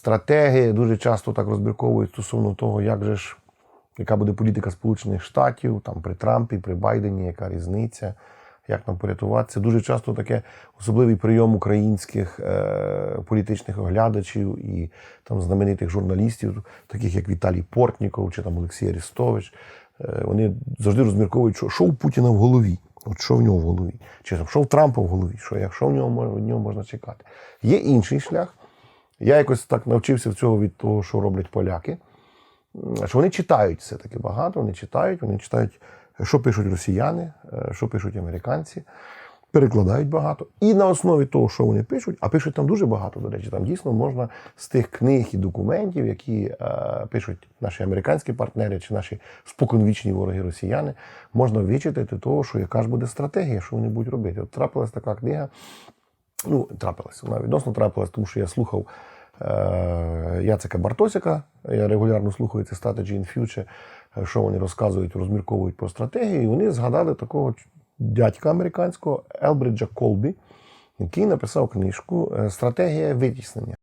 стратегії дуже часто так розбірковують стосовно того, як же ж, яка буде політика Сполучених Штатів там, при Трампі, при Байдені, яка різниця, як нам порятуватися. Дуже часто таке особливий прийом українських е, політичних оглядачів і там знаменитих журналістів, таких як Віталій Портніков чи там Олексій Арестович. Е, вони завжди розмірковують, що, що у Путіна в голові. От що в нього в голові? Чи що в Трампа в голові? Що, як, що в нього, від нього можна чекати? Є інший шлях. Я якось так навчився в цього від того, що роблять поляки. Що вони читають все-таки багато, вони читають, вони читають, що пишуть росіяни, е, що пишуть американці, перекладають багато. І на основі того, що вони пишуть, а пишуть там дуже багато, до речі, там дійсно можна з тих книг і документів, які е, пишуть наші американські партнери чи наші споконвічні вороги росіяни, можна вичитати того, що яка ж буде стратегія, що вони будуть робити. От трапилась така книга, ну, трапилась, вона відносно трапилась, тому що я слухав е, Яцека Бартосяка, я регулярно слухаю ці Strategy in Future, е, що вони розказують, розмірковують про стратегії. І вони згадали такого дядька американського Елбриджа Колбі, який написав книжку е, Стратегія витіснення.